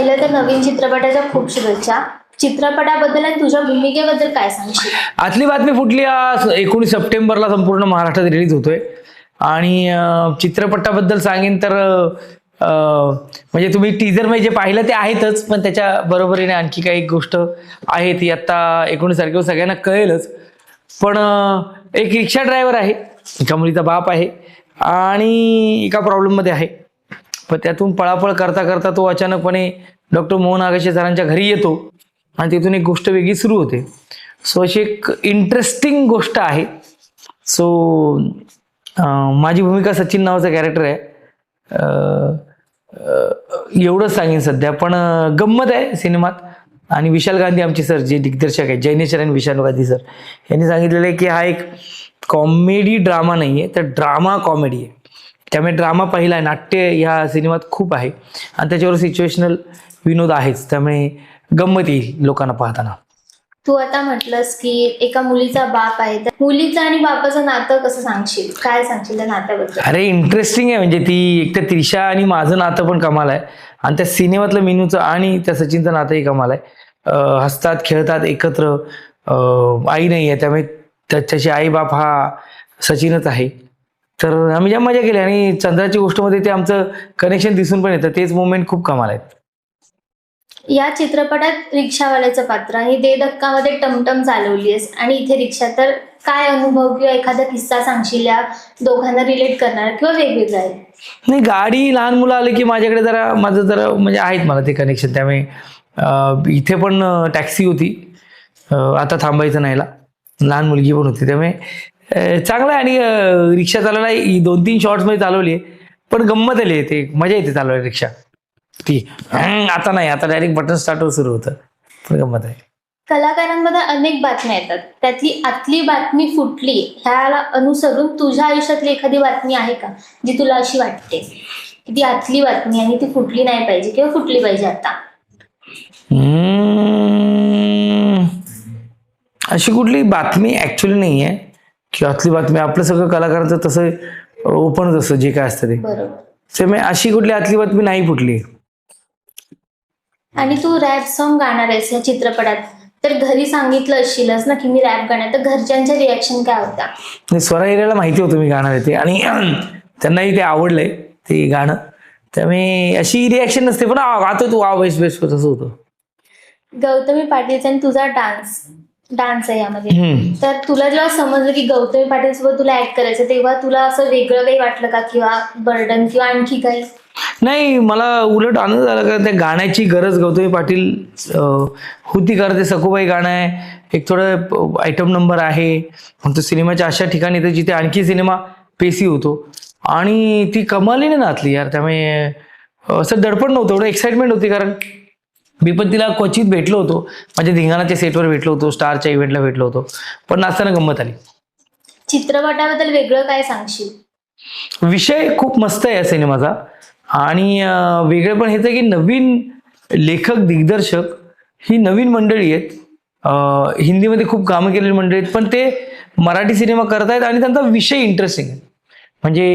पहिलं तर नवीन चित्रपटाच्या खूप शुभेच्छा. चित्रपटाबद्दल आणि तुझ्या भूमिकेबद्दल काय सांगशील? आतली बातमी फुटली आज एकोणीस सप्टेंबरला संपूर्ण महाराष्ट्रात रिलीज होतोय. आणि चित्रपटाबद्दल सांगेन तर म्हणजे तुम्ही टीजरमध्ये जे पाहिलं ते आहेतच पण त्याच्या बरोबरीने आणखी काही गोष्ट आहे ती आत्ता एकोणीस तारखेवर सगळ्यांना कळेलच. पण एक रिक्षा ड्रायव्हर आहे एका मुलीचा बाप आहे आणि एका प्रॉब्लेममध्ये आहे. पण त्यातून पळापळ करता करता तो अचानकपणे डॉक्टर मोहन आगाशे सरांच्या घरी येतो आणि तिथून एक गोष्ट वेगळी सुरू होते. सो अशी एक इंटरेस्टिंग गोष्ट आहे. सो माझी भूमिका सचिन नावाचं कॅरेक्टर आहे. एवढंच सांगेन सध्या पण गंमत आहे सिनेमात. आणि विशाल गांधी आमचे सर जे दिग्दर्शक आहेत जैनेश्वर आणि विशाल गांधी सर. यांनी सांगितलेलं आहे की हा एक कॉमेडी ड्रामा नाही आहे तर ड्रामा कॉमेडी आहे. त्यामुळे ड्रामा पहिला आहे नाट्य ह्या सिनेमात खूप आहे. आणि त्याच्यावर सिच्युएशनल विनोद आहेच त्यामुळे गंमत येईल लोकांना पाहताना. तू आता म्हटलंस की एका मुलीचा बाप आहे तर मुलीचं आणि बापाचं नातं कसं सांगशील? काय सांगशील त्या नात्याबद्दल? अरे इंटरेस्टिंग आहे म्हणजे ती एक तर त्रिशा आणि माझं नातं पण कमाल आहे. आणि त्या सिनेमातलं मिनूचं आणि त्या सचिनचं नातंही कमाल आहे. हसतात खेळतात एकत्र आई नाही आहे त्यामुळे त्याच्याशी आई बाप हा सचिनच आहे. तर आम्ही ज्या मजा केली आणि चंद्राची गोष्टमध्ये ते आमचं कनेक्शन दिसून पण येतं. तेच मोमेंट खूप कमाल आहेत. या चित्रपटात रिक्षावाल्याचं पात्र आणि दे धक्कामध्ये टमटम चालवली आहेस. आणि इथे रिक्षा तर काय अनुभव किंवा एखादा किस्सा सांगशील? या दोघांना रिलेट करणार किंवा वेगवेगळा आहे? नाही गाडी लहान मुलं आले की माझ्याकडे जरा माझं जरा म्हणजे आहेत मला ते कनेक्शन त्यामुळे इथे पण टॅक्सी होती. आता थांबायचं नाहीला. लहान मुलगी पण होती. त्यामुळे चांगलं आहे आणि रिक्षा चालवायला ही दोन तीन शॉर्ट्समध्ये चालवली पण गंमत आली ते मजा येते चालवायला रिक्षा. ती आता नाही आता डायरेक्ट बटन स्टार्टवर सुरू होतं. पण गंमत आहे. कलाकारांमध्ये अनेक बातम्या येतात. त्यातली आतली बातमी फुटली ह्याला अनुसरून तुझ्या आयुष्यातली एखादी बातमी आहे का जी तुला अशी वाटते? की ती आतली बातमी आणि ती फुटली नाही पाहिजे किंवा फुटली पाहिजे आता. अशी कुठली बातमी ऍक्च्युली नाही आहे आतली बातमी आपलं सगळं कलाकारांचं तसं ओपनच असतं जे काय असतं ते. त्यामुळे अशी कुठली आतली बातमी नाही फुटली. आणि तू रॅप सॉन्ग गाणार आहेस या चित्रपटात. तर घरी सांगितलं असशीलच ना की मी रॅप गाणार तर घरच्यांच्या रिॲक्शन काय होता? स्वरा एरियाला माहिती होतं मी गाणार आहे ते. आणि त्यांनाही ते आवडलंय ते गाणं. त्यामुळे अशी रिॲक्शन नसते पण गातो तू वा बेस्ट बेस्ट तसं होतं. गौतमी पाटीलचा आणि तुझा डान्स डान्स आहे यामध्ये. तर तुला जेव्हा समजलं की गौतमी पाटील सोबत तुला ऍक्ट करायचं तेव्हा तुला असं वेगळं काही वाटलं का? किंवा बर्डन किंवा आणखी काही? नाही मला उलट आनंद झाला का त्या गाण्याची गरज गौतमी पाटील अं, होती कारण ते सखूबाई गाणं आहे. एक थोडं आयटम नंबर आहे. मग तो सिनेमाच्या अशा ठिकाणी येतं जिथे आणखी सिनेमा पेसी होतो. आणि ती कमालीने नाचली यार. त्यामुळे अं, असं दडपण नव्हतं एवढं एक्साइटमेंट होती कारण मी पण तिला क्वचित भेटलो होतो. माझ्या धिंगाणाच्या सेटवर भेटलो होतो स्टारच्या इव्हेंटला भेटलो होतो. पण नाचताना गंमत आली. चित्रपटाबद्दल वेगळं काय सांगशील? विषय खूप मस्त आहे या सिनेमाचा. आणि वेगळं पण हेच आहे की नवीन लेखक दिग्दर्शक ही नवीन मंडळी आहेत. हिंदीमध्ये खूप कामं केलेली मंडळी आहेत पण ते मराठी सिनेमा करतायत आणि त्यांचा विषय इंटरेस्टिंग आहे. म्हणजे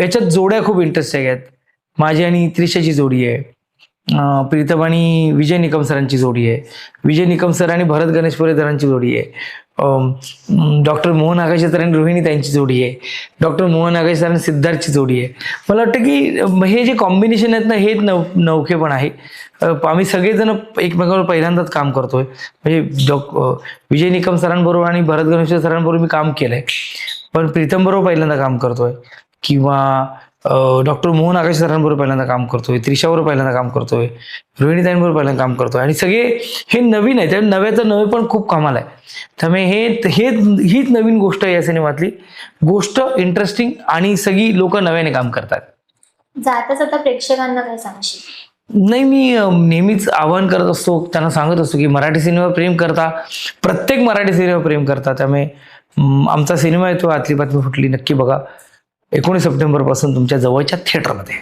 याच्यात जोड्या खूप इंटरेस्टिंग आहेत. माझी आणि त्रिशाची जोडी आहे. प्रीतम आणि विजय निकम सरांची जोडी आहे. विजय निकम सर आणि भरत गणेश सरांची जोडी आहे. डॉक्टर मोहन आकाशे सर आणि रोहिणी त्यांची जोडी आहे. डॉक्टर मोहन आकाशे सर आणि सिद्धार्थची जोडी आहे. मला वाटतं की हे जे कॉम्बिनेशन आहेत ना हे नव नौखे पण आहे. आम्ही सगळेजण एकमेकांवर पहिल्यांदाच काम करतोय. म्हणजे डॉक विजय निकम सरांबरोबर आणि भरत गणेश सरांबरोबर मी काम केलंय. पण प्रीतम बरोबर पहिल्यांदा काम करतोय. किंवा डॉक्टर मोहन आकाश सरांबरोबर पहिल्यांदा काम करतोय त्रिशाबरोबर पहिल्यांदा काम करतोय रोहिणीताईंबरोबर पहिल्यांदा काम करतोय. आणि सगळे हे नवीन आहे त्यामुळे नव्याचं नवे पण खूप कमाल आहे. त्यामुळे हे हे हीच नवीन गोष्ट आहे या सिनेमातली. गोष्ट इंटरेस्टिंग आणि सगळी लोक नव्याने काम करतात. जाता जाता प्रेक्षकांना काय सांगशील? नाही मी नेहमीच आवाहन करत असतो त्यांना सांगत असतो की मराठी सिनेमा प्रेम करता. प्रत्येक मराठी सिनेमा प्रेम करता. त्यामुळे आमचा सिनेमा येतो आतली बातमी फुटली नक्की बघा. एकोणीस सप्टेंबरपासून तुमच्या जवळच्या थिएटरमध्ये